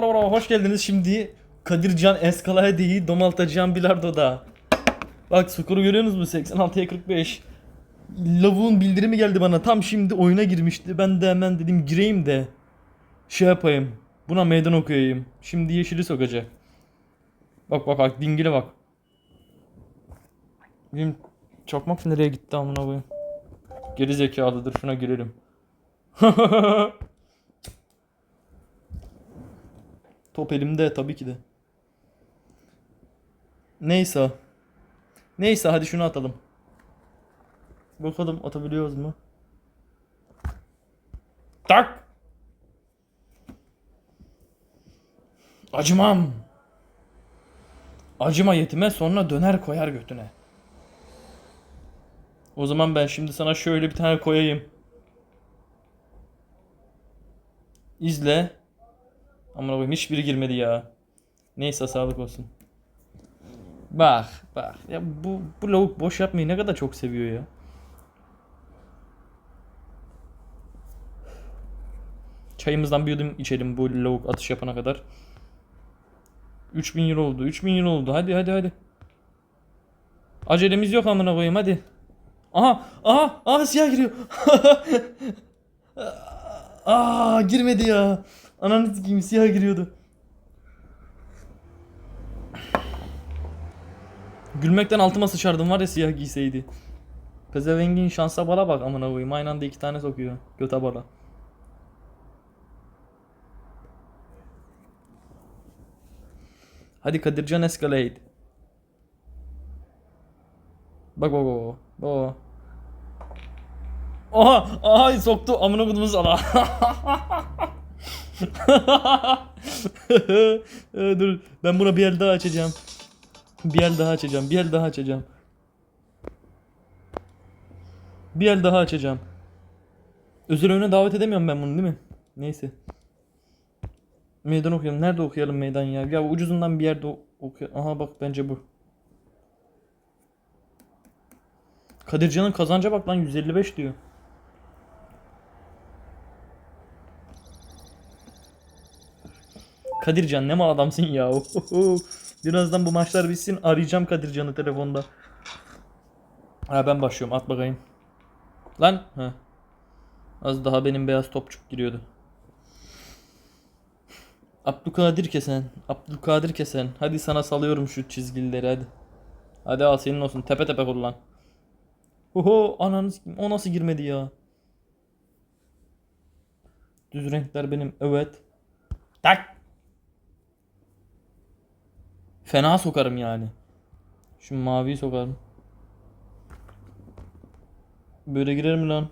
Hoş geldiniz şimdi Kadircan Eskalade'yi domaltacağım bilardoda. Bak skoru görüyorsunuz mu? 86'ya 45. Lavuğun bildirimi geldi bana. Tam şimdi oyuna girmişti. Ben de hemen dedim gireyim de şey yapayım. Buna meydan okuyayım. Şimdi yeşili sokacak. Bak bak bak dingile bak. Benim çakmak nereye gitti amına koyayım. Geri zekalıdır şuna girelim. Top elimde tabii ki de. Neyse. Neyse hadi şunu atalım. Bakalım atabiliyoruz mu? Tak. Acımam. Acıma yetime sonra döner koyar götüne. O zaman ben şimdi sana şöyle bir tane koyayım. İzle. Aman koyayım hiçbiri girmedi ya. Neyse sağlık olsun. Bak bak ya bu bu lavuk boş yapmayı ne kadar çok seviyor ya. Çayımızdan bir yudum içelim bu lavuk atış yapana kadar. 3000 euro oldu. 3000 euro oldu. Hadi hadi hadi. Acelemiz yok amına koyayım hadi. Aha aha aha siyah giriyor. Aa girmedi ya. Ananı sikeyim siyah giriyordu. Gülmekten altıma sıçardım var ya siyah giyseydi. Pezevengin şansa bala bak amına koyayım. Aynı anda iki tane sokuyor. Göte bala. Hadi Kadircan Escalade. Bak bak bak. Bak. Oha! Aha soktu amına kodumu sana. Ee, Dur ben buna bir el daha açacağım. Bir el daha açacağım. Bir el daha açacağım. Bir el daha açacağım. Özel oyuna davet edemiyorum ben bunu değil mi? Neyse. Meydan okuyalım. Nerede okuyalım meydan ya? Ya ucuzundan bir yerde okuyalım. Aha bak bence bu. Kadircan'ın kazanca bak lan 155 diyor. Kadircan ne mal adamsın ya. Birazdan bu maçlar bitsin arayacağım Kadircan'ı telefonda. Ha ben başlıyorum at bakayım. Lan ha. Az daha benim beyaz topçuk giriyordu. Abdülkadir Kesen. Abdülkadir Kesen. Hadi sana salıyorum şu çizgileri hadi. Hadi al senin olsun. Tepe tepe kullan. Oho ananı sikeyim. O nasıl girmedi ya? Düz renkler benim. Evet. Tak. Fena sokarım yani. Şu maviyi sokarım. Böyle girer mi lan?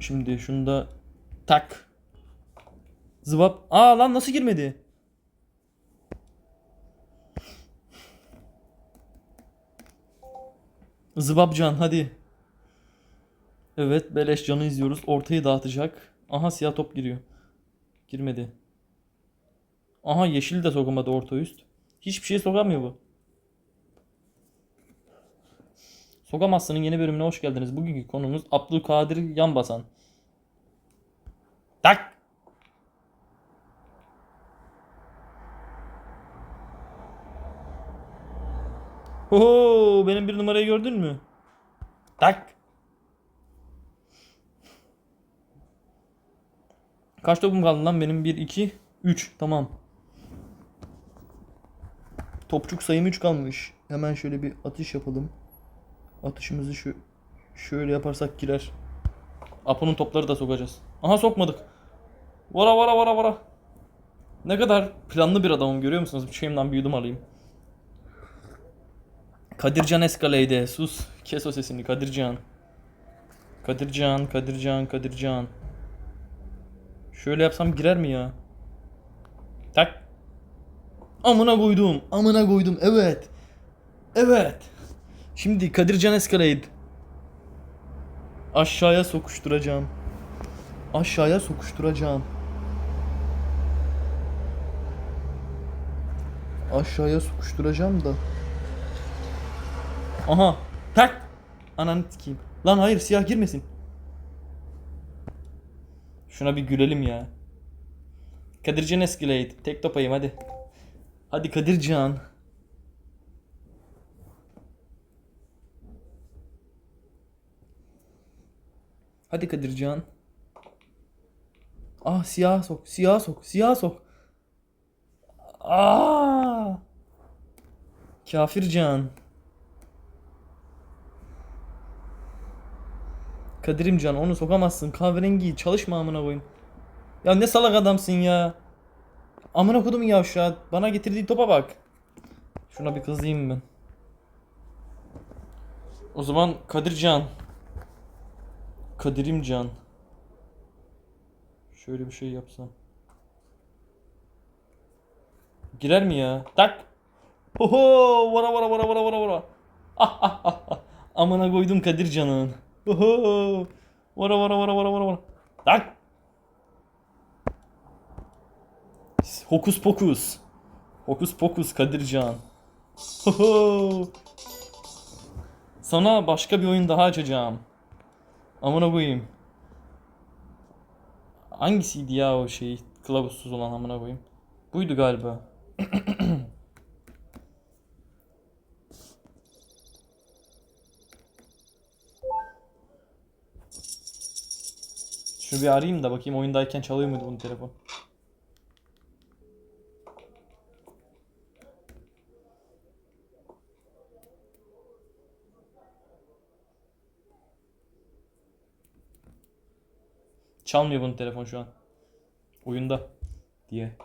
Şimdi şunu da tak. Zıvap. Aa lan nasıl girmedi? Zıbapcan hadi. Evet beleş canı izliyoruz. Ortayı dağıtacak. Aha siyah top giriyor. Girmedi. Aha yeşil de sokamadı orta üst. Hiçbir şey sokamıyor bu. Sokamazsın'ın yeni bölümüne hoş geldiniz. Bugünkü konumuz Abdülkadir Yanbasan. Tak! Oho, benim bir numarayı gördün mü? Tak! Kaç topum kaldı lan benim? 1, 2, 3. Tamam. Topçuk sayım 3 kalmış. Hemen şöyle bir atış yapalım. Atışımızı şu şöyle yaparsak girer. Apo'nun topları da sokacağız. Aha sokmadık. Vara vara vara vara. Ne kadar planlı bir adamım görüyor musunuz? Bir şeyimden bir yudum alayım. Kadircan Escalade. Sus. Kes o sesini Kadircan. Kadircan, Kadircan, Kadircan. Şöyle yapsam girer mi ya? Tak. Amına koydum. Amına koydum. Evet. Evet. Şimdi Kadircan Escalade. Aşağıya sokuşturacağım. Aşağıya sokuşturacağım. Aşağıya sokuşturacağım da. Aha. Tak. Ananı sikeyim. Lan hayır siyah girmesin. Şuna bir gülelim ya. Kadircan Escalade. Tek topayım hadi. Hadi Kadircan. Hadi Kadircan. Ah siyah sok, siyah sok, siyah sok. Aa! Kafircan. Kadir'imcan onu sokamazsın. Kahverengi çalışma amına koyayım. Ya ne salak adamsın ya. Amına kodum yavşağı. Bana getirdiği topa bak. Şuna bir kızayım ben. O zaman Kadircan. Kadir'imcan. Şöyle bir şey yapsam. Girer mi ya? Tak. Oho, vara vara vara vara vara vara. Ah, ah, ah, ah. Amına koydum Kadircan'ın. Oho. Vara vara vara vara vara vara. Tak. Hokus pokus. Hokus pokus Kadircan. Oho. Sana başka bir oyun daha açacağım. Amına koyayım. Hangisiydi ya o şey kılavuzsuz olan amına koyayım? Buydu galiba. Şu bir arayayım da bakayım oyundayken çalıyor muydu bunun telefon? Çalmıyor bunun telefon şu an. Oyunda diye.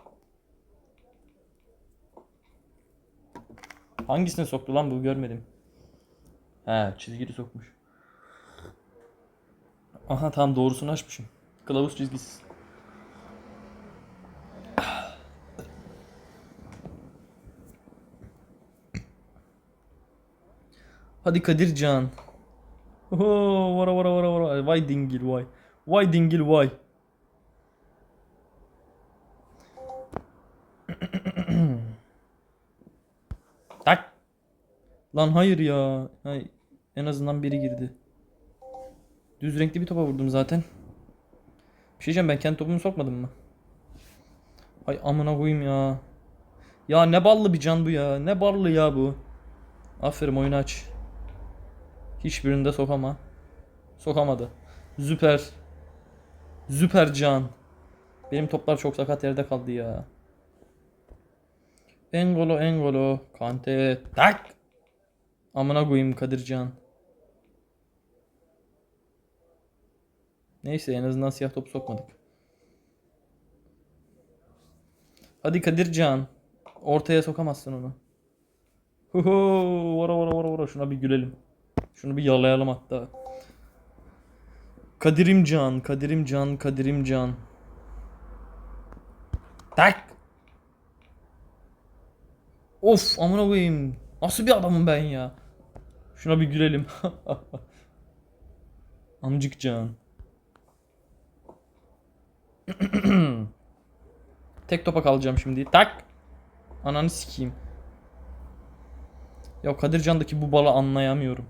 Hangisine soktu lan bu görmedim. He çizgili sokmuş. Aha tam doğrusunu açmışım. Kılavuz çizgisiz. Hadi Kadircan. Oho, vara vara vara vara. Vay dingil vay. Vay dingil vay. Tak. Lan hayır ya. Hay, en azından biri girdi. Düz renkli bir topa vurdum zaten. Bir şey ben kendi topumu sokmadım mı? Ay amına koyayım ya. Ya ne ballı bir can bu ya. Ne ballı ya bu. Aferin oyunu aç. Hiçbirinde sokama. Sokamadı. Süper. Süper can. Benim toplar çok sakat yerde kaldı ya. Engolo Engolo Kante tak. Amına koyayım Kadircan. Neyse en azından siyah top sokmadık. Hadi Kadircan. Ortaya sokamazsın onu. Huhu, vara vara vara vara şuna bir gülelim. Şunu bir yalayalım hatta. Kadirimcan, Kadirimcan, Kadirimcan. Tak. Of amına koyayım. Nasıl bir adamım ben ya? Şuna bir gülelim. Amcıkcan. Tek topa kalacağım şimdi. Tak. Ananı sikeyim. Ya Kadircan'daki bu balı anlayamıyorum.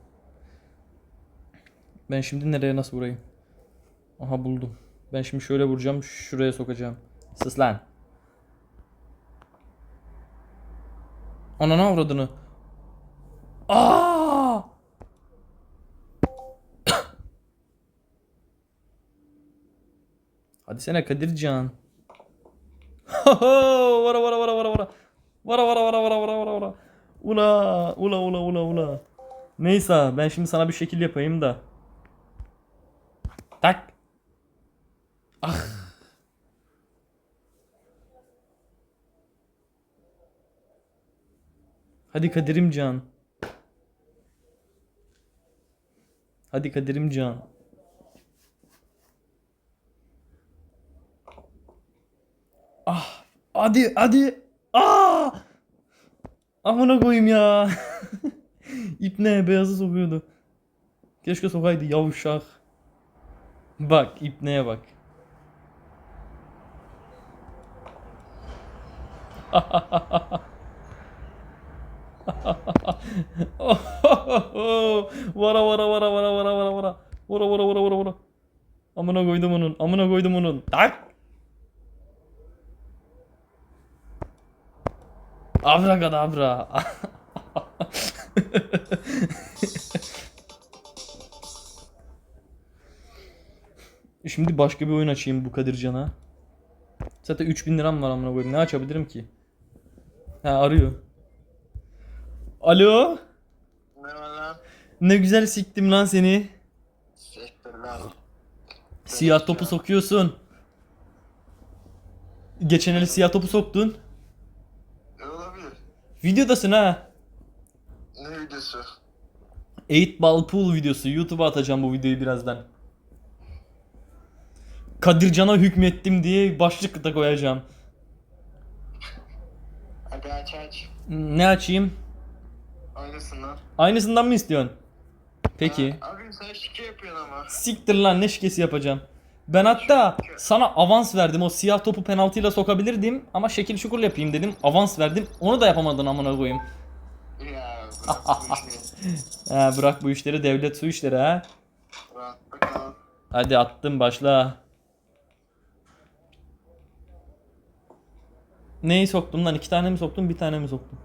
Ben şimdi nereye nasıl vurayım? Aha buldum. Ben şimdi şöyle vuracağım. Şuraya sokacağım. Sus lan. Ananı avradını. Aa! Hadi sene Kadircan. vara vara vara vara vara. Vara vara vara vara vara vara vara. Ula ula ula ula ula. Neyse ben şimdi sana bir şekil yapayım da. Tak. Ah. Hadi Kadir'imcan. Hadi Kadir'imcan. Ah. Hadi hadi. Ah. Amına koyayım ya. İpne beyazı sokuyordu. Keşke sokaydı yavşak. Bak ipneye bak. vara vara vara vara vara vara vara. Vara vara vara vara vara. Amına koydum onun. Amına koydum onun. Tak. Abrakadabra. Şimdi başka bir oyun açayım bu Kadircan'a. Zaten 3000 liram var amına koyayım. Ne açabilirim ki? Ha arıyor. Alo? Ne var lan? Ne güzel siktim lan seni. Siktir lan. Siyah topu sokuyorsun. Geçen el siyah topu soktun. Videodasın ha. Ne videosu? 8 ball pool videosu. YouTube'a atacağım bu videoyu birazdan. Kadircan'a hükmettim diye başlık da koyacağım. Hadi aç aç. Ne açayım? Aynısın lan. Aynısından mı istiyorsun? Peki. Ha, Abim sen şike yapıyorsun ama. Siktir lan ne şikesi yapacağım. Ben hatta sana avans verdim. O siyah topu penaltıyla sokabilirdim ama şekil şukur yapayım dedim. Avans verdim. Onu da yapamadın amına koyayım. Ya bırak bu. Ha, bırak bu işleri devlet su işleri ha. Hadi attım başla. Neyi soktum lan? İki tane mi soktum? Bir tane mi soktum?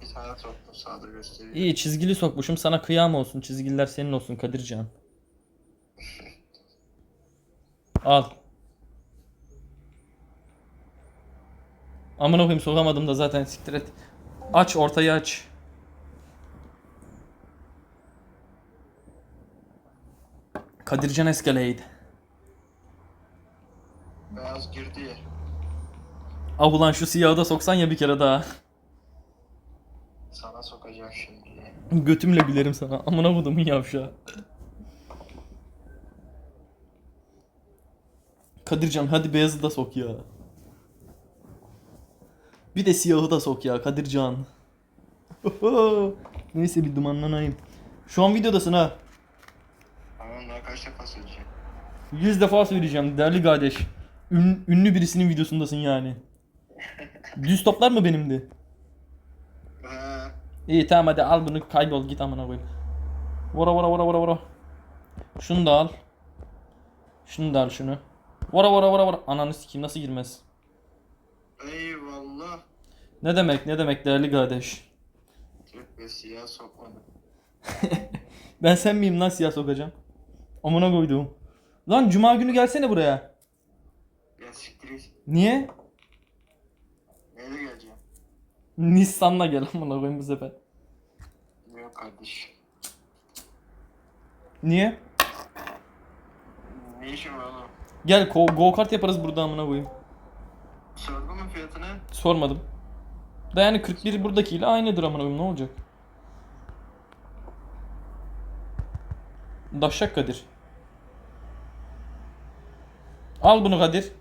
Bir tane soktum sağda göstereyim. İyi çizgili sokmuşum. Sana kıyam olsun. Çizgiler senin olsun Kadircan. Al. Amına koyayım sokamadım da zaten siktir et. Aç ortayı aç. Kadircan Escalade. Beyaz girdi. Ah ulan şu siyahı da soksan ya bir kere daha. Sana sokacağım şimdi. Götümle gülerim sana. Amına kodumun yavşağı. Kadircan hadi beyazı da sok ya. Bir de siyahı da sok ya Kadircan. Neyse bir dumanlanayım. Şu an videodasın ha. Tamam daha kaç defa söyleyeceğim. Yüz defa söyleyeceğim değerli kardeş. Ün- ünlü birisinin videosundasın yani. Düz toplar mı benimdi? İyi tamam hadi al bunu kaybol git amına koyayım. Vura vura vura vura vura. Şunu da al. Şunu da al şunu. Vura vura vura vura. Ananı sikeyim nasıl girmez? eyvallah. Ne demek ne demek değerli kardeş. Türk ve siyah sokmadım. Ben sen miyim lan siyah sokacağım? Amına koydum. Lan cuma günü gelsene buraya. Ya siktir. Niye? Neyle geleceğim? Nissan'la gel amına koyayım bu sefer. Yok kardeş. Niye? Ne işin var oğlum? Gel go, go kart yaparız burada amına koyayım. Sordun mu fiyatını? Sormadım. Da yani 41 buradakiyle aynıdır amına koyayım ne olacak? Daşşak Kadir. Al bunu Kadir.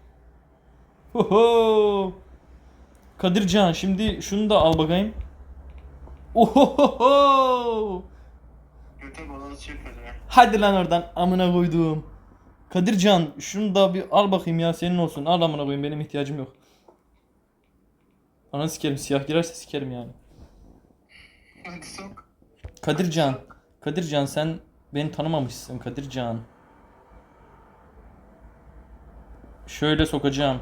Hoho. Kadircan şimdi şunu da al bakayım. Ohohoho. Hadi lan oradan amına koyduğum. Kadircan şunu da bir al bakayım ya senin olsun. Al amına koyayım benim ihtiyacım yok. Ana sikerim siyah girerse sikerim yani. Hadi sok. Kadircan. Kadircan sen beni tanımamışsın Kadircan. Şöyle sokacağım.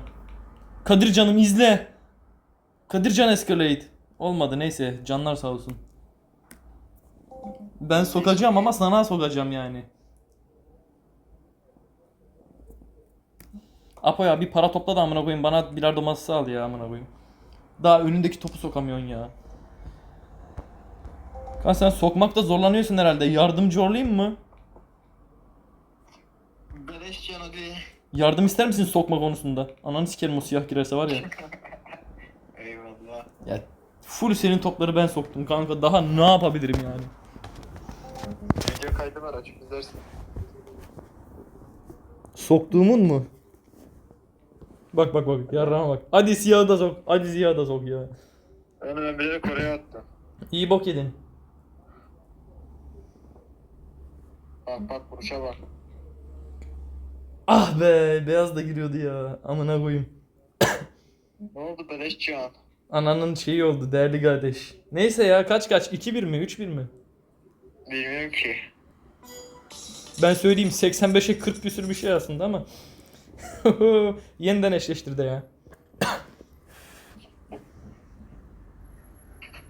Kadircan'ım izle. Kadircan Escalade. Olmadı neyse canlar sağ olsun. Ben sokacağım ama sana sokacağım yani. Apo ya bir para topla da amına koyayım bana bilardo masası al ya amına koyayım. Daha önündeki topu sokamıyorsun ya. Kan sen sokmakta zorlanıyorsun herhalde. Yardımcı olayım mı? Beleş can hadi. Yardım ister misin sokma konusunda? Ananı sikerim o siyah girerse var ya. Eyvallah. Ya full senin topları ben soktum kanka. Daha ne yapabilirim yani? Video kaydı var açıp izlersin. Soktuğumun mu? Bak bak bak yarrama bak. Hadi siyahı da sok. Hadi siyahı da sok ya. Onu ben bilerek oraya attım. İyi bok yedin. Bak bak vuruşa bak. Ah be beyaz da giriyordu ya. Amına koyayım. Ne oldu beleş can? Ananın şeyi oldu değerli kardeş. Neyse ya kaç kaç? 2-1 mi? 3-1 mi? Bilmiyorum ki. Ben söyleyeyim 85'e 40 bir sürü bir şey aslında ama. Yeniden eşleştirdi ya.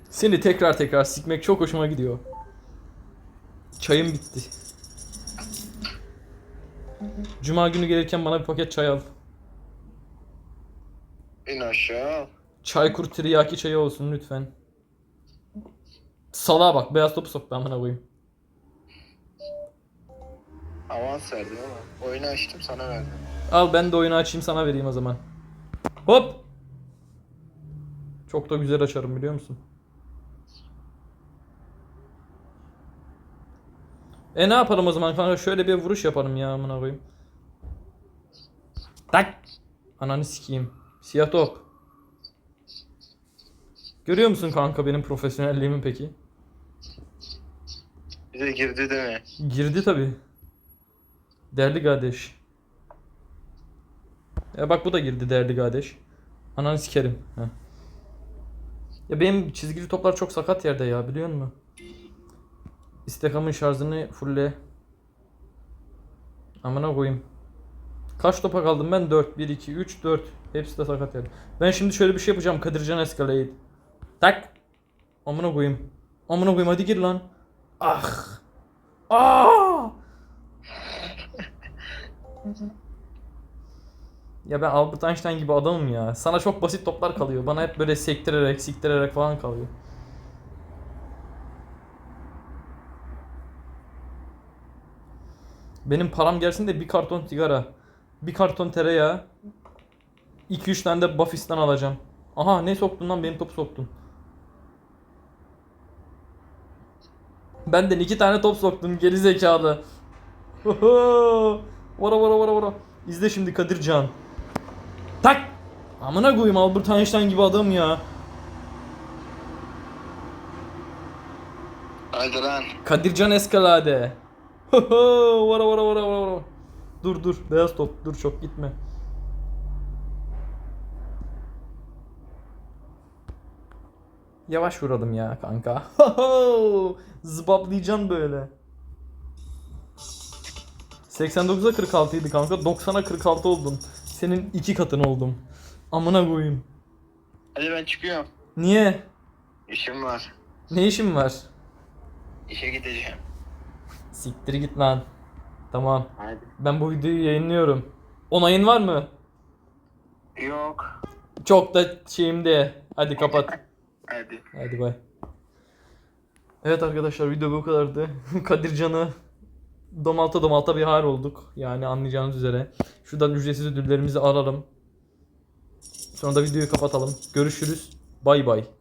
Seni tekrar tekrar sikmek çok hoşuma gidiyor. Çayım bitti. Cuma günü gelirken bana bir paket çay al. İn aşağı. Çaykur tiryaki çayı olsun lütfen. Salağa bak beyaz topu soktu amına koyayım. Avans verdim ama. Oyunu açtım sana verdim. Al ben de oyunu açayım sana vereyim o zaman. Hop. Çok da güzel açarım biliyor musun? E ne yapalım o zaman kanka şöyle bir vuruş yapalım ya amına koyayım. Tak. Ananı sikeyim. Siyah top. Görüyor musun kanka benim profesyonelliğimi peki? Bir de girdi değil mi? Girdi tabi. Değerli kardeş. Ya bak bu da girdi değerli kardeş. Ananı sikerim. Heh. Ya benim çizgili toplar çok sakat yerde ya biliyor musun? İstekamın şarjını fulle. Amına koyayım. Kaç topa kaldım ben? 4, 1, 2, 3, 4. Hepsi de sakat yerde. Ben şimdi şöyle bir şey yapacağım. Kadircan Escalade. Tak. Amına koyayım. Amına koyayım hadi gir lan. Ah. Aa! ya ben Albert Einstein gibi adamım ya. Sana çok basit toplar kalıyor. Bana hep böyle sektirerek, siktirerek falan kalıyor. Benim param gelsin de bir karton sigara, bir karton tereyağı, 2-3 tane de Buffy'sten alacağım. Aha ne soktun lan benim topu soktun. Benden iki tane top soktun geri zekalı. Vara vara vara vara. İzle şimdi Kadircan. Tak! Amına koyayım Albert Einstein gibi adam ya. Hadi lan. Kadircan Eskalade. Vara vara vara vara vara. Dur dur beyaz top dur çok gitme. Yavaş vuralım ya kanka. Hoho! Zıbaplayacağım böyle. 89'a 46 idi kanka. 90'a 46 oldum. Senin iki katın oldum. Amına koyayım. Hadi ben çıkıyorum. Niye? İşim var. Ne işin var? İşe gideceğim. Siktir git lan. Tamam. Hadi. Ben bu videoyu yayınlıyorum. Onayın var mı? Yok. Çok da şeyimde. Hadi kapat. Hadi. Hadi bay. Evet arkadaşlar video bu kadardı. Kadircan'ı domalta domalta bir hal olduk. Yani anlayacağınız üzere. Şuradan ücretsiz ödüllerimizi alalım. Sonra da videoyu kapatalım. Görüşürüz. Bay bay.